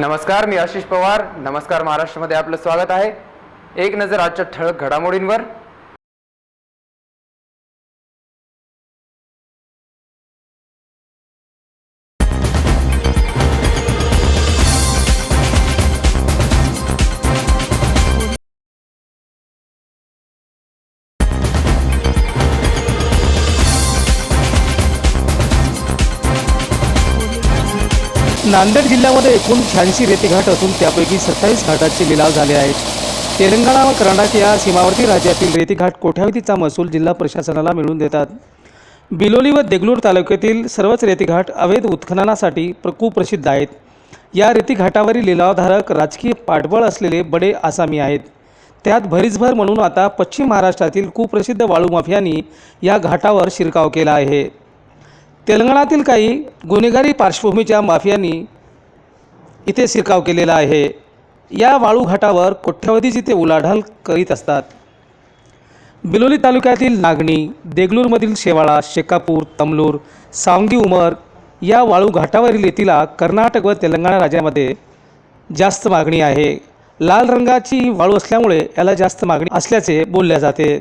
नमस्कार मी आशिष पवार. नमस्कार महाराष्ट्रामध्ये आपलं स्वागत आहे. एक नजर आजच्या ठळक घडामोडींवर. नांदेड जिल्ह्यामध्ये एकूण शहाऐंशी रेतीघाट असून त्यापैकी सत्तावीस घाटाचे लिलाव झाले आहेत. तेलंगणा व कर्नाटक या सीमावर्ती राज्यातील रेतीघाट कोट्यावधीचा महसूल जिल्हा प्रशासनाला मिळवून देतात. बिलोली व देगलूर तालुक्यातील सर्वच रेतीघाट अवैध उत्खननासाठी प्र कुप्रसिद्ध आहेत. या रेतीघाटावरील लिलावधारक राजकीय पाठबळ असलेले बडे आसामी आहेत. त्यात भरीसभर म्हणून आता पश्चिम महाराष्ट्रातील कुप्रसिद्ध वाळू माफियांनी या घाटावर शिरकाव केला आहे. तेलंगणातील काही गुन्हेगारी पार्श्वभूमीच्या माफियांनी इथे शिरकाव केलेला आहे. या वाळू घाटावर कोट्यवधीची ते उलाढाल करीत असतात. बिलोली तालुक्यातील नागणी देगलूरमधील शेवाळा शेकापूर तमलूर सावंगी उमर या वाळू घाटावरील येथीला कर्नाटक व तेलंगणा राज्यामध्ये जास्त मागणी आहे. लाल रंगाची वाळू असल्यामुळे याला जास्त मागणी असल्याचे बोलले जाते.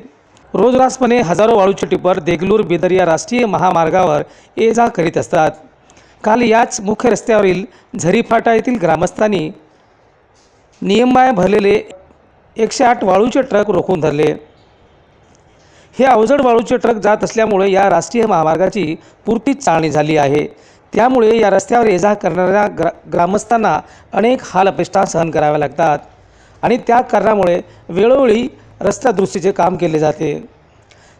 रोजरासपणे हजारो वाळूचे टिप्पर देगलूर बिदर या राष्ट्रीय महामार्गावर ये जा करीत असतात. काल याच मुख्य रस्त्यावरील झरीफाटा येथील ग्रामस्थांनी नियमबाय भरलेले एकशे आठ वाळूचे ट्रक रोखून धरले. हे अवजड वाळूचे ट्रक जात असल्यामुळे या राष्ट्रीय महामार्गाची पुरतीच चाळणी झाली आहे. त्यामुळे या रस्त्यावर ये जा करणाऱ्या ग्रा ग्रामस्थांना अनेक हाल अपेष्टा सहन कराव्या लागतात आणि त्या कारणामुळे वेळोवेळी रस्ता दुरुस्तीचे काम केले जाते.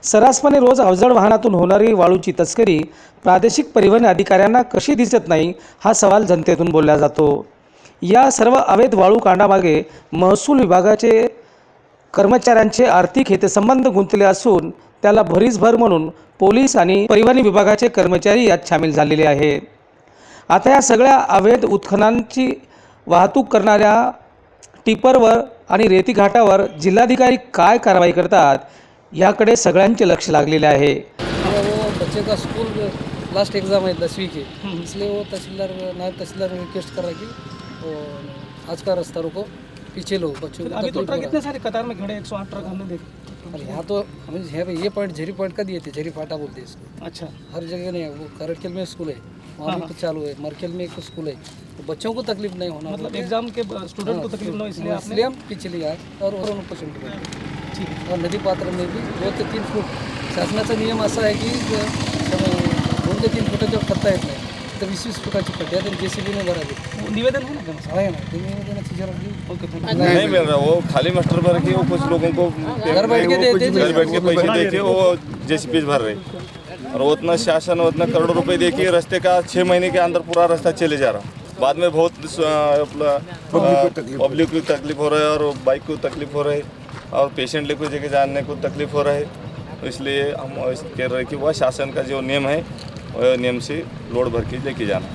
सर्रासपणे रोज अवजड वाहनातून होणारी वाळूची तस्करी प्रादेशिक परिवहन अधिकाऱ्यांना कशी दिसत नाही हा सवाल जनतेतून बोलला जातो. या सर्व अवैध वाळू कांडामागे महसूल विभागाचे कर्मचाऱ्यांचे आर्थिक हितसंबंध गुंतले असून त्याला भरीसभर म्हणून पोलीस आणि परिवहन विभागाचे कर्मचारी यात सामील झालेले आहे. आता या सगळ्या अवैध उत्खननांची वाहतूक करणाऱ्या टिपरवर आणि रेती घाटावर जिल्हाधिकारी काय कारवाई करतात याकडे सगळ्यांचे लक्ष लागलेले आहे. वो बच्चे का स्कूल लास्ट एग्ज़ाम है दसवीं के इसलिए वो तहसीलदार नायब तहसीलदार ने रिक्वेस्ट कर है कि वो आज का रास्ता रोको? पीछे लो बच्चों को अभी तो तकलीफ ट्रक हो इतने सारे कतार में खड़े एक सौ आठ ट्रक हमने देखे है। और यहाँ तो हमें यहाँ पे ये पॉइंट झेरी पॉइंट का दिए थे झेरी फाटा बोलते हैं इसको अच्छा हर जगह नहीं है वो करटकेल में स्कूल है वहाँ भी कुछ चालू है मरकेल में एक स्कूल है तो बच्चों को तकलीफ़ नहीं होना मतलब एग्ज़ाम के स्टूडेंट को तकलीफ़ न हो इसलिए इसलिए हम पीछे लिए आए और पर्सेंट ठीक है और नदी पात्र में भी दो ते तीन फूट शासनाचा नियम असा आहे की दोन ते तीन फुटाच्या खड्डा येत नाही तर वीस वीस फुटाची खड्डे आहेत आणि जे सी बीने भरावे निवेदन है ना क्या? आहे ना ते निवेदनाची घेऊ. ओके थैंक नहीं मिल रहा वो खाली मास्टर भर के वो कुछ लोगों को घर बैठ के देते थे। घर बैठ के पैसे दे के वो जेसीपी भर रहे और उतना शासन उतना करोड़ों रुपए दे के रास्ते का छः महीने के अंदर पूरा रास्ता चले जा रहा बाद में बहुत अपना पब्लिक को तकलीफ़ हो रहा है और बाइक को तकलीफ़ हो रहा है और पेशेंट ले लेकर जगह जाने को तकलीफ़ हो रहा है तो इसलिए हम इस- कह रहे हैं कि वह शासन का जो नियम है वह नियम से लोड भर के लेके जाना।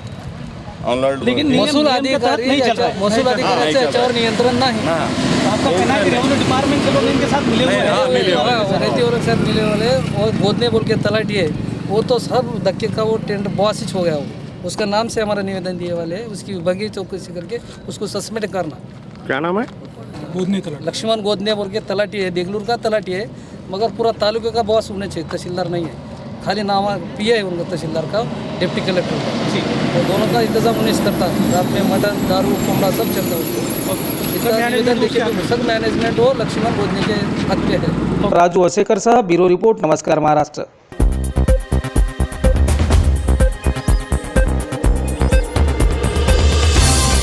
ऑनलाइन लेकिन तहत अधिकारी नहीं चल रहा है। महसूल अधिकाऱ्याचं याच्यावर नियंत्रण नाही हाँ। आपका कहना है कि रेवेन्यू डिपार्टमेंट के लोग इनके साथ मिले हुए हैं। रहते और साथ मिले वाले और गोदने बोल के तलाटी है। वो तो सब धक्के का वो टेंडर बॉस ही हो गया वो। उसका नाम से हमारा निवेदन दिए वाले हैं उसकी विभागीय चौकसी करके उसको सस्पेंड करना। क्या नाम है? लक्ष्मण गोदने बोल के तलाटी है देगलूर का तलाटी है मगर पूरा तालुके का बॉस होने चाहिए तहसीलदार नहीं है। खाली नाम पी है उनका तहसीलदार का डिप्टी कलेक्टर. का दोनों का इंतजाम उन्हें से करता रात में मटन दारू कमरा सब चलता है उसको सब मैनेजमेंट हो लक्ष्मण गोदने के हक पे है राजू वसेकर सह ब्युरो रिपोर्ट नमस्कार महाराष्ट्र.